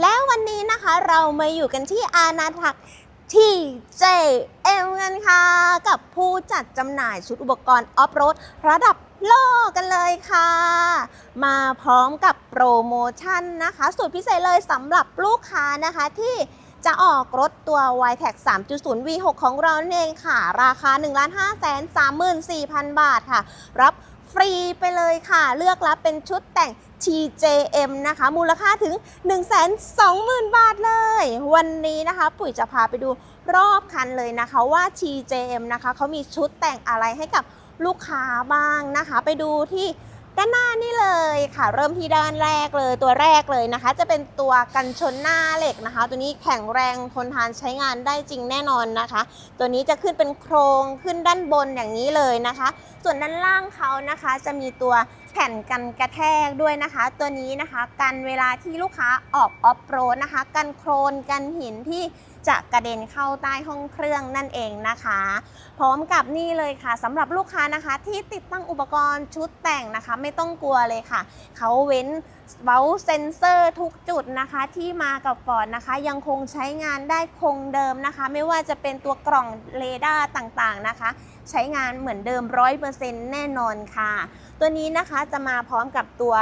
แล้ววันนี้นะคะเรามาอยู่กันที่อาณาจัก TJM กันค่ะ กับผู้จัดจำหน่ายชุดอุปกรณ์ออฟโรดระดับโลกกันเลยค่ะ มาพร้อมกับโปรโมชั่นนะคะ สุดพิเศษเลยสำหรับลูกค้านะคะที่จะออกรถตัว y t e c 3.0 V6 ของเราเองค่ะ ราคา 1 5 3 4 0 0 0 บาทค่ะ รับ ฟรีไปเลยค่ะ เลือกรับเป็นชุดแต่ง TJM นะคะ มูลค่าถึง 120,000 บาทเลย วันนี้นะคะ ปุ๋ยจะพาไปดูรอบคันเลยนะคะว่า TJM นะคะเขามีชุดแต่งอะไรให้กับลูกค้าบ้างนะคะ ไปดูที่ ด้านหน้านี่เลยค่ะ เริ่มที่ด้านแรกเลยตัวแรกเลยนะคะ จะเป็นตัวกันชนหน้าเหล็กนะคะ ตัวนี้แข็งแรงทนทานใช้งานได้จริงแน่นอนนะคะ ตัวนี้จะขึ้นเป็นโครงขึ้นด้านบนอย่างนี้เลยนะคะ ส่วนด้านล่างเขานะคะจะมีตัว แผ่นกันกระแทกด้วยนะคะ ตัวนี้นะคะกันเวลาที่ลูกค้าออกออฟโรดนะคะ กันโครนกันหินที่จะกระเด็นเข้าใต้ห้องเครื่องนั่นเองนะคะ พร้อมกับนี่เลยค่ะสำหรับลูกค้านะคะ ที่ติดตั้งอุปกรณ์ชุดแต่งนะคะ ไม่ต้องกลัวเลยค่ะ เขาเว้นเบลเซนเซอร์ทุกจุดนะคะ ที่มากับฟอร์ดนะคะ ยังคงใช้งานได้คงเดิมนะคะ ไม่ว่าจะเป็นตัวกล่องเรดาร์ต่างๆนะคะ ใช้งานเหมือนเดิม 100%แน่นอนค่ะ ตัวนี้นะคะจะมาพร้อมกับตัว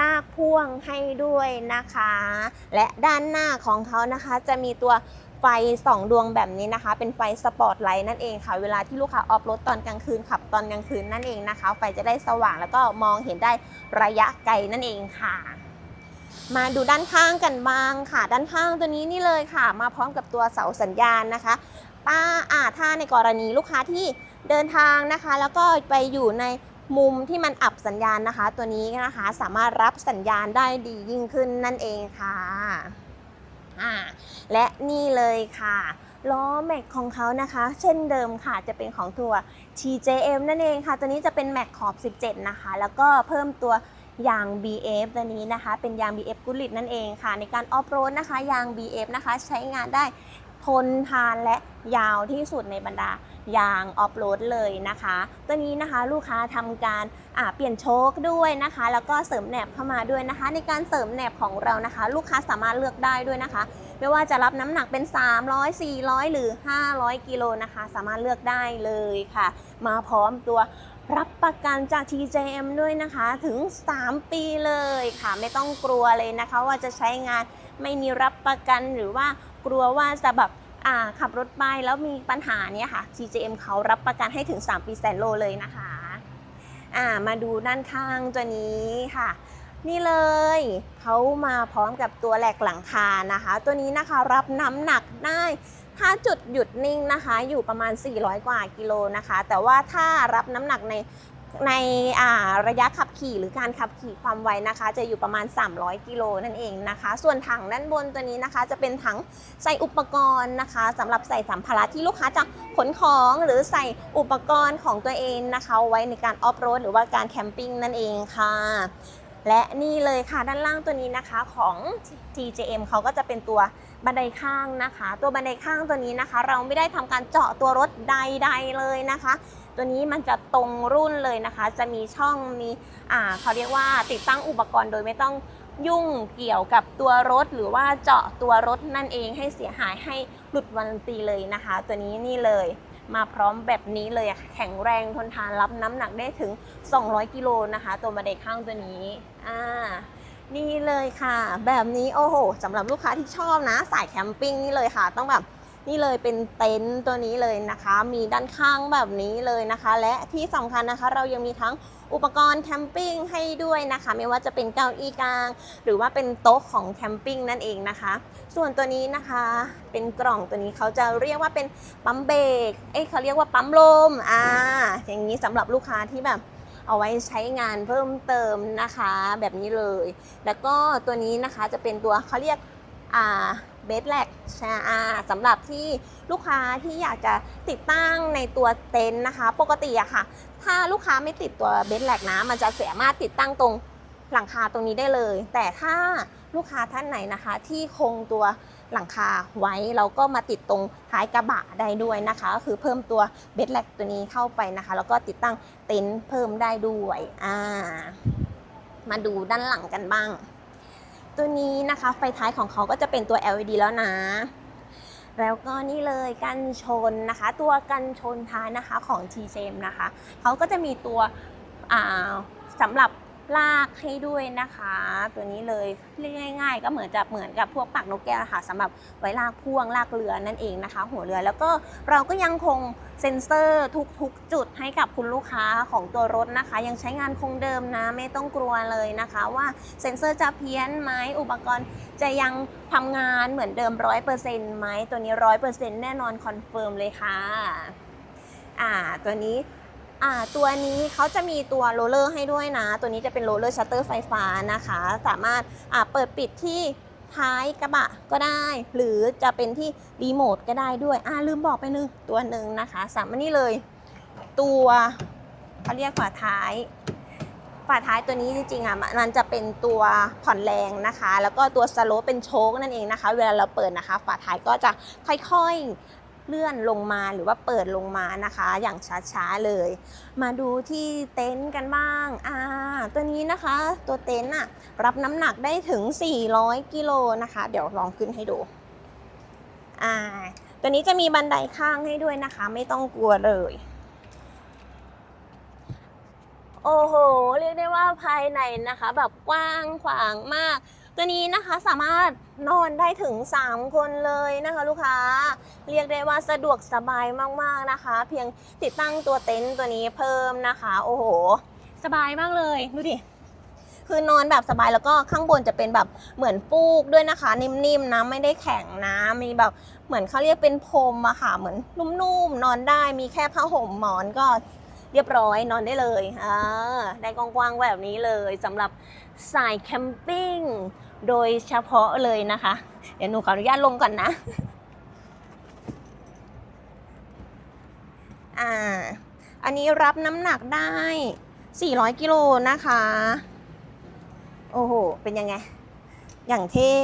ลากพ่วงให้ด้วยนะคะ และด้านหน้าของเขานะคะจะมีตัวไฟ2ดวงแบบนี้นะคะ เป็นไฟสปอตไลท์นั่นเองค่ะ เวลาที่ลูกค้าออฟรถตอนกลางคืนขับตอนกลางคืนนั่นเองนะคะ ไฟจะได้สว่างแล้วก็มองเห็นได้ระยะไกลนั่นเองค่ะ มาดูด้านข้างกันบ้างค่ะ ด้านข้างตัวนี้นี่เลยค่ะ มาพร้อมกับตัวเสาสัญญาณนะคะป้าอาถ้าในกรณีลูกค้าที่ เดินทางนะคะ แล้วก็ไปอยู่ในมุมที่มันอับสัญญาณนะคะ ตัวนี้นะคะสามารถรับสัญญาณได้ดียิ่งขึ้นนั่นเองค่ะอ่าและนี่เลยค่ะ ล้อแม็กของเขานะคะ เช่นเดิมค่ะจะเป็นของตัว TJM นั่นเองค่ะ ตัวนี้จะเป็นแม็กขอบ 17 นะคะ แล้วก็เพิ่มตัวยาง BF ตัวนี้นะคะ เป็นยาง BF กุลิตนั่นเองค่ะ ในการออฟโรดนะคะ ยาง BF นะคะ ใช้งานได้ทนทานและยาวที่สุดในบรรดา ยางออฟโรดเลยนะคะ ตัวนี้นะคะลูกค้าทำการเปลี่ยนโชคด้วยนะคะ แล้วก็เสริมแหนบเข้ามาด้วยนะคะ ในการเสริมแหนบของเรานะคะ ลูกค้าสามารถเลือกได้ด้วยนะคะ ไม่ว่าจะรับน้ำหนักเป็น 300 400 หรือ 500 กิโลนะคะ สามารถเลือกได้เลยค่ะ มาพร้อมตัวรับประกันจาก TJM ด้วยนะคะถึง 3 ปีเลยค่ะ ไม่ต้องกลัวเลยนะคะ ว่าจะใช้งานไม่มีรับประกันหรือว่ากลัวว่าจะแบบ ขับรถไปแล้วมีปัญหาเนี่ยค่ะ TJM เขารับประกันให้ถึง 3 ปีแสนโลเลยนะคะมาดูด้านข้างตัวนี้ค่ะ นี่เลยเขามาพร้อมกับตัวแหลกหลังคานะคะ ตัวนี้นะคะรับน้ำหนักได้ ถ้าจุดหยุดนิ่งนะคะ อยู่ประมาณ 400 กว่ากิโลนะคะ แต่ว่าถ้ารับน้ำหนักใน ในระยะขับขี่หรือการขับขี่ความไวนะคะ จะอยู่ประมาณ 300 กิโลนั่นเองนะคะ ส่วนถังด้านบนตัวนี้นะคะ จะเป็นถังใส่อุปกรณ์นะคะสำหรับใส่สัมภาระที่ลูกค้าจะขนของหรือใส่อุปกรณ์ของตัวเองนะคะ ไว้ในการออฟโรดหรือว่าการแคมปิ้งนั่นเองค่ะ และนี่เลยค่ะด้านล่างตัวนี้นะคะของ TJM เขาก็จะเป็นตัวบันไดข้างนะคะ ตัวบันไดข้างตัวนี้นะคะ เราไม่ได้ทำการเจาะตัวรถใดๆเลยนะคะ ตัวนี้มันจะตรงรุ่นเลยนะคะ จะมีช่องมีอ่าเขาเรียกว่าติดตั้งอุปกรณ์โดยไม่ต้องยุ่งเกี่ยวกับตัวรถหรือว่าเจาะตัวรถนั่นเองให้เสียหายให้หลุดวันตีเลยนะคะ ตัวนี้นี่เลยมาพร้อมแบบนี้เลยแข็งแรงทนทานรับน้ำหนักได้ถึง 200 กิโลนะคะ ตัวบันไดข้างตัวนี้อ่านี่เลยค่ะ แบบนี้โอ้โหสำหรับลูกค้าที่ชอบนะ สายแคมปิ้งนี่เลยค่ะ ต้องแบบ นี่เลยเป็นเต็นท์ตัวนี้เลยนะคะ มีด้านข้างแบบนี้เลยนะคะ และที่สำคัญนะคะ เรายังมีทั้งอุปกรณ์แคมปิ้งให้ด้วยนะคะ ไม่ว่าจะเป็นเก้าอี้กลาง หรือว่าเป็นโต๊ะของแคมปิ้งนั่นเองนะคะ ส่วนตัวนี้นะคะเป็นกล่องตัวนี้เขาจะเรียกว่าเป็นปั๊มเบรกเอ้ยเขาเรียกว่าปั๊มลมอ่าอย่างนี้สำหรับลูกค้าที่แบบเอาไว้ใช้งานเพิ่มเติมนะคะแบบนี้เลย แล้วก็ตัวนี้นะคะจะเป็นตัวเขาเรียกอ่า เบสแลกชาสำหรับที่ลูกค้าที่อยากจะติดตั้งในตัวเต็นท์นะคะ ปกติอะค่ะ ถ้าลูกค้าไม่ติดตัวเบสแลกนะ มันจะสามารถติดตั้งตรงหลังคาตรงนี้ได้เลย แต่ถ้าลูกค้าท่านไหนนะคะ ที่คงตัวหลังคาไว้เราก็มาติดตรงท้ายกระบะได้ด้วยนะคะ ก็คือเพิ่มตัวเบสแลกตัวนี้เข้าไปนะคะ แล้วก็ติดตั้งเต็นท์เพิ่มได้ด้วยอ่ามาดูด้านหลังกันบ้าง ตัวนี้นะคะไฟท้ายของเขาก็จะเป็นตัว LED แล้วนะ แล้วก็นี่เลยกันชนนะคะ ตัวกันชนท้ายนะคะของ t j m นะคะเขาก็จะมีตัวสำหรับ ลากให้ด้วยนะคะ ตัวนี้เลยเรียกง่าย ๆ ก็เหมือนจะเหมือนกับพวกปากนกแก้วค่ะสำหรับไว้ลากพ่วงลากเรือนั่นเองนะคะ หัวเรือแล้วก็เราก็ยังคงเซ็นเซอร์ทุกๆ จุดให้กับคุณลูกค้าของตัวรถนะคะ ยังใช้งานคงเดิมนะไม่ต้องกลัวเลยนะคะว่าเซ็นเซอร์จะเพี้ยนไหมอุปกรณ์จะยังทำงานเหมือนเดิมร้อยเปอร์เซ็นต์ไหมตัวนี้ร้อยเปอร์เซ็นต์แน่นอนคอนเฟิร์มเลยค่ะอ่าตัวนี้ อ่าตัวนี้เขาจะมีตัวโรลเลอร์ให้ด้วยนะ ตัวนี้จะเป็นโรลเลอร์ชัตเตอร์ไฟฟ้านะคะ สามารถอ่าเปิดปิดที่ท้ายกระบะก็ได้ หรือจะเป็นที่รีโมทก็ได้ด้วยอ่าลืมบอกไปนึงตัวหนึ่งนะคะสามารถนี่เลย ตัวเขาเรียกฝาท้ายฝาท้ายตัวนี้จริงๆอะมันมันจะเป็นตัวผ่อนแรงนะคะ แล้วก็ตัวสโลปเป็นโชคนั่นเองนะคะ เวลาเราเปิดนะคะ ฝาท้ายก็จะค่อยๆ เลื่อนลงมาหรือว่าเปิดลงมานะคะ อย่างช้าๆเลย มาดูที่เต็นท์กันบ้างอ่าตัวนี้นะคะ ตัวเต็นท์อะรับน้ำหนักได้ถึง 400กิโลนะคะ เดี๋ยวลองขึ้นให้ดูอ่าตัวนี้จะมีบันไดข้างให้ด้วยนะคะ ไม่ต้องกลัวเลยโอ้โห เรียกได้ว่าภายในนะคะ แบบกว้างขวางมาก ตัวนี้นะคะสามารถนอนได้ถึง 3 คนเลยนะคะลูกค้า เรียกได้ว่าสะดวกสบายมากๆนะคะ เพียงติดตั้งตัวเต็นท์ตัวนี้เพิ่มนะคะ โอ้โห สบายมากเลยดูดิคือนอนแบบสบายแล้วก็ข้างบนจะเป็นแบบเหมือนฟูกด้วยนะคะ นิ่มๆนะไม่ได้แข็งนะมีแบบเหมือนเขาเรียกเป็นพรมอะค่ะเหมือนนุ่มๆนอนได้มีแค่ผ้าห่มหมอนก็เรียบร้อยนอนได้เลยอ่าได้กว้างๆแบบนี้เลยสำหรับสายแคมปิ้ง โดยเฉพาะเลยนะคะ เดี๋ยวหนูขออนุญาตลงก่อนนะอ่าอันนี้รับน้ำหนักได้ 400 กิโลนะคะ โอ้โห เป็นยังไง อย่างเท่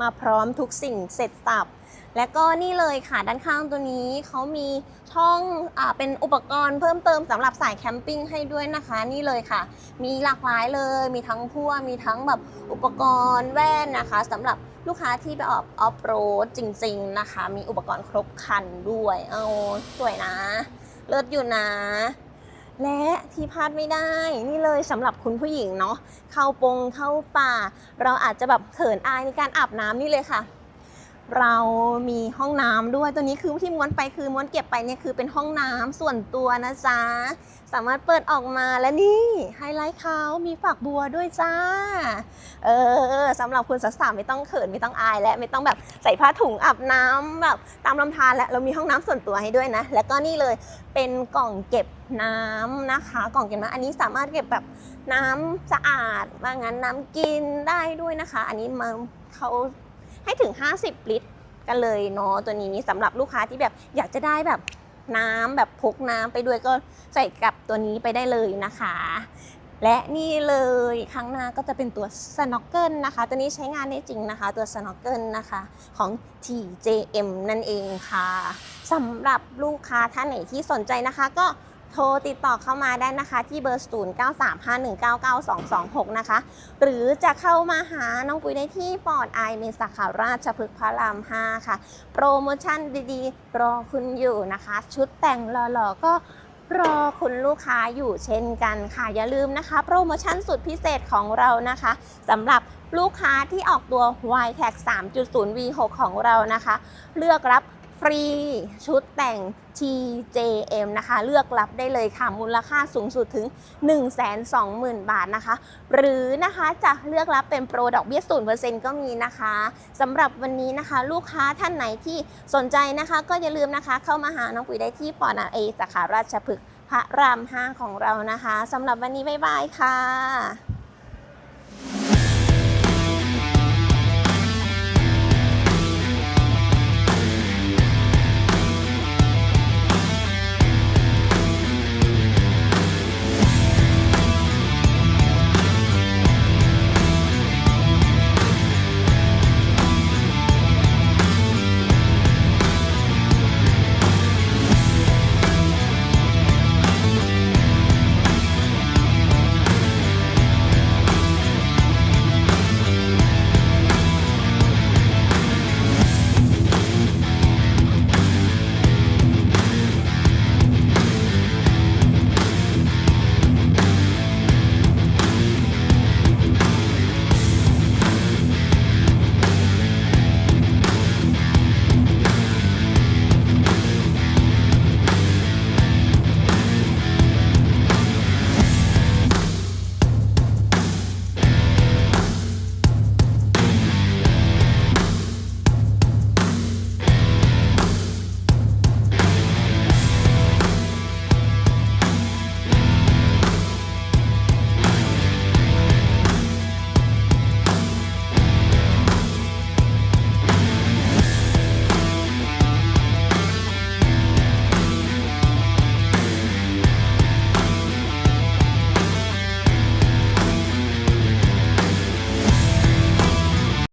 มาพร้อมทุกสิ่งเสร็จสับ และก็นี่เลยค่ะด้านข้างตัวนี้เขามีช่องอเป็นอุปกรณ์เพิ่มเติมสำหรับสายแคมปิ้งให้ด้วยนะคะ นี่เลยค่ะ มีหลากหลายเลย มีทั้งพ่วงมีทั้งแบบอุปกรณ์แว่นนะคะสำหรับลูกค้าที่ไปออกออฟโรดจริง ๆนะคะ มีอุปกรณ์ครบครันด้วยเอาสวยนะเลิศอยู่นะและที่พลาดไม่ได้นี่เลยสำหรับคุณผู้หญิงเนาะเข้าปงเข้าป่า เราอาจจะแบบเขินอายในการอาบน้ำนี่เลยค่ะ เรามีห้องน้ำด้วยตัวนี้คือที่ม้วนไปคือม้วนเก็บไปเนี่ยคือเป็นห้องน้ำส่วนตัวนะจ๊ะสามารถเปิดออกมาและนี่ไฮไลท์เขามีฝักบัวด้วยจ้า เออสำหรับคุณสาวๆไม่ต้องเขินไม่ต้องอายและไม่ต้องแบบใส่ผ้าถุงอาบน้ำแบบตามลำธารและเรามีห้องน้ำส่วนตัวให้ด้วยนะ แล้วก็นี่เลยเป็นกล่องเก็บน้ำนะคะ กล่องเก็บน้ำอันนี้สามารถเก็บแบบน้ำสะอาดว่างั้นน้ำกินได้ด้วยนะคะ อันนี้มาเขา ให้ถึง 50 ลิตร กันเลยเนาะตัวนี้สำหรับลูกค้าที่แบบอยากจะได้แบบน้ำแบบพกน้ำไปด้วยก็ใส่กับตัวนี้ไปได้เลยนะคะ และนี่เลยข้งหน้าก็จะเป็นตัวสโน k เกิลนะคะ ตัวนี้ใช้งานได้จริงนะคะ ตัวสโน k เกิลนะคะของ TJM นั่นเองค่ะสำหรับลูกค้าท่านไหนที่สนใจนะคะก็ โทรติดต่อเข้ามาได้นะคะที่เบอร์ 0935199226 นะคะ หรือจะเข้ามาหาน้องปุ๋ยได้ที่ฟอร์ดไอเมสาขาราชพฤกษ์พระราม 5 ค่ะ โปรโมชั่นดีๆ รอคุณอยู่นะคะ ชุดแต่งหล่อๆก็รอคุณลูกค้าอยู่เช่นกันค่ะ อย่าลืมนะคะ โปรโมชั่นสุดพิเศษของเรานะคะสำหรับลูกค้าที่ออกตัว y t a g 3.0 V6 ของเรานะคะ เลือกรับ ฟรีชุดแต่ง TJM นะคะ เลือกรับได้เลยค่ะ มูลค่าสูงสุดถึง 120,000 บาทนะคะ หรือนะคะจะเลือกรับเป็นโปรดอกเบี้ย0%ก็มีนะคะสำหรับวันนี้นะคะ ลูกค้าท่านไหนที่สนใจนะคะ ก็อย่าลืมนะคะ เข้ามาหาน้องปุ๋ยได้ที่ปอนาเอสาขาราชพฤกษ์พระราม5ของเรานะคะสำหรับวันนี้บ๊ายบายค่ะ